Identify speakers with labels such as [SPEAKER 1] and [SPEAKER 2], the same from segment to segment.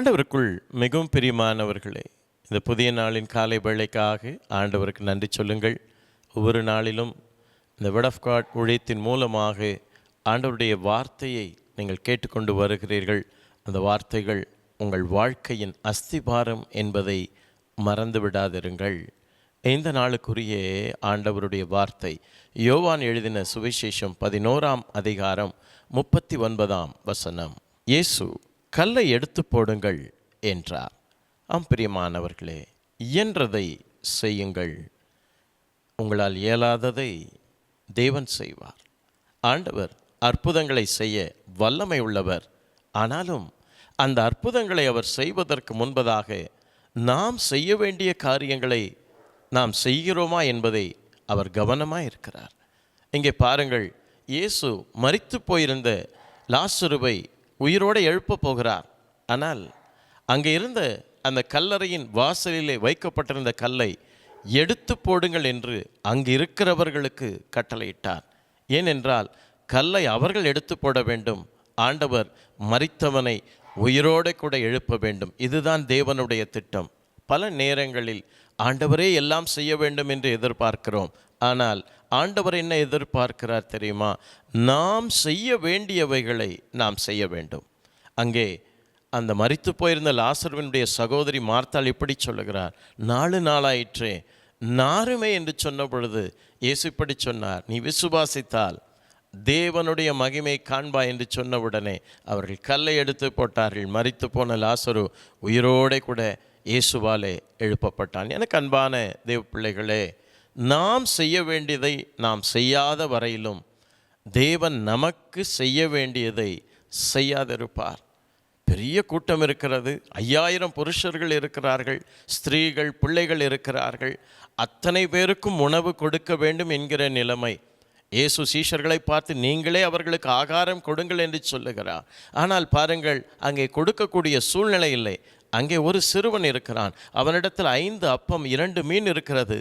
[SPEAKER 1] ஆண்டவருக்குள் மிகவும் பிரியமானவர்களே இந்த புதிய நாளின் காலை வேளைக்காக ஆண்டவருக்கு நன்றி சொல்லுங்கள். ஒவ்வொரு நாளிலும் இந்த விட் ஆஃப் காட் ஊழியத்தின் மூலமாக ஆண்டவருடைய வார்த்தையை நீங்கள் கேட்டுக்கொண்டு வருகிறீர்கள். அந்த வார்த்தைகள் உங்கள் வாழ்க்கையின் அஸ்திபாரம் என்பதை மறந்து விடாதிருங்கள். இந்த நாளுக்குரிய ஆண்டவருடைய வார்த்தை யோவான் எழுதின சுவிசேஷம் பதினோராம் அதிகாரம் முப்பத்தி ஒன்பதாம் வசனம். இயேசு கல்லை எடுத்து போடுங்கள் என்றார். ஆம் பிரியமானவர்களே இயன்றதை செய்யுங்கள். உங்களால் இயலாததை தேவன் செய்வார். ஆண்டவர் அற்புதங்களை செய்ய வல்லமை உள்ளவர். ஆனாலும் அந்த அற்புதங்களை அவர் செய்வதற்கு முன்பதாக நாம் செய்ய வேண்டிய காரியங்களை நாம் செய்கிறோமா என்பதை அவர் கவனமாக இருக்கிறார் இங்கே பாருங்கள் இயேசு மறித்து போயிருந்த லாசுருவை உயிரோடு எழுப்பப் போகிறார். ஆனால் அங்கே இருந்த அந்த கல்லறையின் வாசலிலே வைக்கப்பட்டிருந்த கல்லை எடுத்து போடுங்கள் என்று அங்கு இருக்கிறவர்களுக்கு கட்டளையிட்டார். ஏனென்றால் கல்லை அவர்கள் எடுத்து போட வேண்டும். ஆண்டவர் மரித்தவனை உயிரோடு கூட எழுப்ப வேண்டும். இதுதான் தேவனுடைய திட்டம். பல நேரங்களில் ஆண்டவரே எல்லாம் செய்ய வேண்டும் என்று எதிர்பார்க்கிறோம். ஆனால் ஆண்டவர் என்ன எதிர்பார்க்கிறார் தெரியுமா? நாம் செய்ய வேண்டியவைகளை நாம் செய்ய வேண்டும். அங்கே அந்த மறித்து போயிருந்த லாசர்வனுடைய சகோதரி மார்த்தால் இப்படி சொல்லுகிறார். நாலு நாளாயிற்றே நாருமே என்று சொன்ன பொழுது இயேசு இப்படி சொன்னார். நீ விசுவாசித்தால் தேவனுடைய மகிமை காண்பா என்று சொன்னவுடனே அவர்கள் கல்லை எடுத்து போட்டார்கள். மறித்து போன லாசரு உயிரோடே கூட இயேசுவாலே எழுப்பப்பட்டான். எனக்கு அன்பான தேவ பிள்ளைகளே நாம் செய்ய வேண்டியதை நாம் செய்யாத வரையிலும் தேவன் நமக்கு செய்ய வேண்டியதை செய்யாதிருப்பார். பெரிய கூட்டம் இருக்கிறது. ஐயாயிரம் புருஷர்கள் இருக்கிறார்கள் ஸ்திரீகள் பிள்ளைகள் இருக்கிறார்கள். அத்தனை பேருக்கும் உணவு கொடுக்க வேண்டும் என்கிற நிலைமை இயேசு சீஷர்களை பார்த்து நீங்களே அவர்களுக்கு ஆகாரம் கொடுங்கள் என்று சொல்லுகிறார். ஆனால் பாருங்கள் அங்கே கொடுக்கக்கூடிய சூழ்நிலை இல்லை. அங்கே ஒரு சிறுவன் இருக்கிறான். அவனிடத்தில் ஐந்து அப்பம் இரண்டு மீன் இருக்கிறது.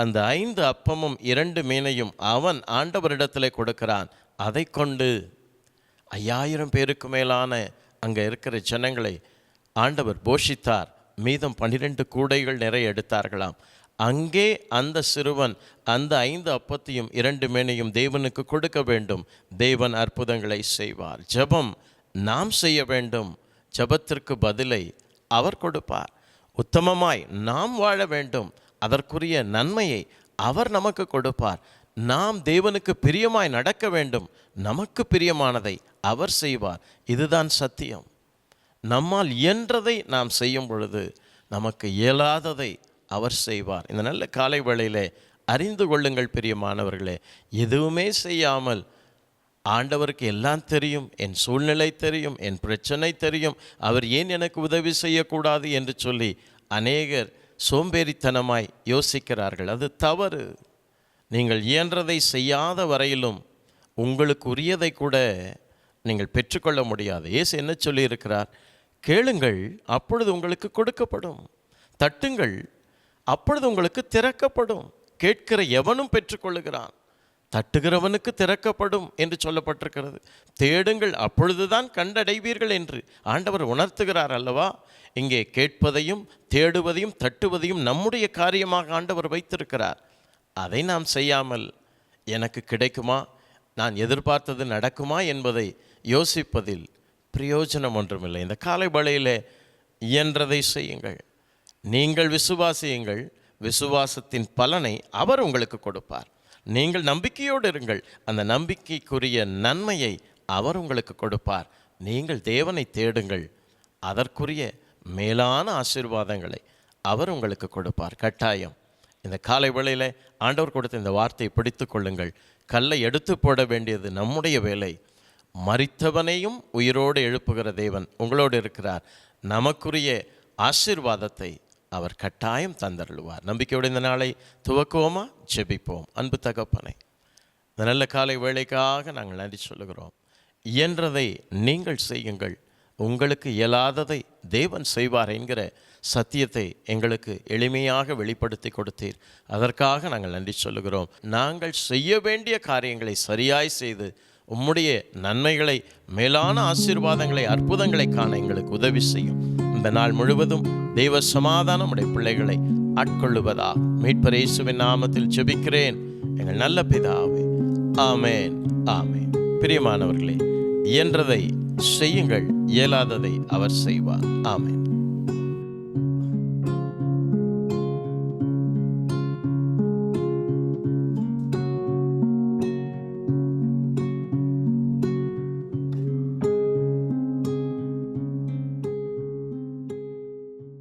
[SPEAKER 1] அந்த ஐந்து அப்பமும் இரண்டு மீனையும் அவன் ஆண்டவரிடத்தில் கொடுக்கிறான். அதை கொண்டு ஐயாயிரம் பேருக்கு மேலான அங்கே இருக்கிற ஜனங்களை ஆண்டவர் போஷித்தார். மீதம் பன்னிரெண்டு கூடைகள் நிறைய எடுத்தார்களாம். அங்கே அந்த சிறுவன் அந்த ஐந்து அப்பத்தையும் இரண்டு மேனையும் தேவனுக்கு கொடுக்க வேண்டும். தேவன் அற்புதங்களை செய்வார். ஜெபம் நாம் செய்ய வேண்டும். ஜெபத்திற்கு பதிலை அவர் கொடுப்பார். உத்தமமாய் நாம் வாழ வேண்டும். அதற்குரிய நன்மையை அவர் நமக்கு கொடுப்பார். நாம் தேவனுக்கு பிரியமாய் நடக்க வேண்டும். நமக்கு பிரியமானதை அவர் செய்வார். இதுதான் சத்தியம். நம்மால் இயன்றதை நாம் செய்யும் பொழுது நமக்கு இயலாததை அவர் செய்வார். இந்த நல்ல காலை வேளையிலே அறிந்து கொள்ளுங்கள் பிரியமானவர்களே எதுவுமே செய்யாமல் ஆண்டவருக்கு எல்லாம் தெரியும் என் சூழ்நிலை தெரியும் என் பிரச்சனை தெரியும் அவர் ஏன் எனக்கு உதவி செய்யக்கூடாது என்று சொல்லி அநேகர் சோம்பேறித்தனமாய் யோசிக்கிறார்கள். அது தவறு. நீங்கள் இயன்றதை செய்யாத வரையிலும் உங்களுக்கு உரியதை கூட நீங்கள் பெற்றுக்கொள்ள முடியாது. ஏசு என்ன சொல்லியிருக்கிறார்? கேளுங்கள் அப்பொழுது உங்களுக்கு கொடுக்கப்படும். தட்டுங்கள் அப்பொழுது உங்களுக்கு திறக்கப்படும். கேட்கிற எவனும் பெற்றுக்கொள்ளுகிறான். தட்டுகிறவனுக்கு திறக்கப்படும் என்று சொல்லப்பட்டிருக்கிறது. தேடுங்கள் அப்பொழுதுதான் கண்டடைவீர்கள் என்று ஆண்டவர் உணர்த்துகிறார் அல்லவா? இங்கே கேட்பதையும் தேடுவதையும் தட்டுவதையும் நம்முடைய காரியமாக ஆண்டவர் வைத்திருக்கிறார். அதை நாம் செய்யாமல் எனக்கு கிடைக்குமா? நான் எதிர்பார்த்தது நடக்குமா என்பதை யோசிப்பதில் பிரயோஜனம் ஒன்றுமில்லை. இந்த காலை வேளையிலே இயன்றதை செய்யுங்கள். நீங்கள் விசுவாசியுங்கள் விசுவாசத்தின் பலனை அவர் உங்களுக்கு கொடுப்பார். நீங்கள் நம்பிக்கையோடு இருங்கள் அந்த நம்பிக்கைக்குரிய நன்மையை அவர் உங்களுக்கு கொடுப்பார். நீங்கள் தேவனை தேடுங்கள் அதற்குரிய மேலான ஆசீர்வாதங்களை அவர் உங்களுக்கு கொடுப்பார். கட்டாயம். இந்த காலை வேளையில் ஆண்டவர் கொடுத்த இந்த வார்த்தையை பிடித்து கொள்ளுங்கள். கல்லை எடுத்து போட வேண்டியது நம்முடைய வேலை. மறித்தவனையும் உயிரோடு எழுப்புகிற தேவன் உங்களோடு இருக்கிறார். நமக்குரிய ஆசீர்வாதத்தை அவர் கட்டாயம் தந்தருள்வார். நம்பிக்கையோடு இந்த நாளை துவக்குவோமா? ஜெபிப்போம். அன்பு தகப்பனை இந்த நல்ல காலை வேலைக்காக நாங்கள் நன்றி சொல்லுகிறோம். இயன்றதை நீங்கள் செய்யுங்கள். உங்களுக்கு இயலாததை தேவன் செய்வார் என்கிற சத்தியத்தை எங்களுக்கு எளிமையாக வெளிப்படுத்தி கொடுத்தீர். அதற்காக நாங்கள் நன்றி சொல்லுகிறோம். நாங்கள் செய்ய வேண்டிய காரியங்களை சரியாய் செய்து உம்முடைய நன்மைகளை மேலான ஆசீர்வாதங்களை அற்புதங்களை காண எங்களுக்கு உதவி செய்யும். இந்த நாள் முழுவதும் தெய்வ சமாதானம் உடைய பிள்ளைகளை ஆட்கொள்ளுவதா? மீட்பர் இயேசுவின் நாமத்தில் ஜெபிக்கிறேன். எங்கள் நல்ல பிதாவே ஆமேன் ஆமேன். பிரியமானவர்களே இயன்றதை செய்யுங்கள் இயலாததை அவர் செய்வார். ஆமேன்.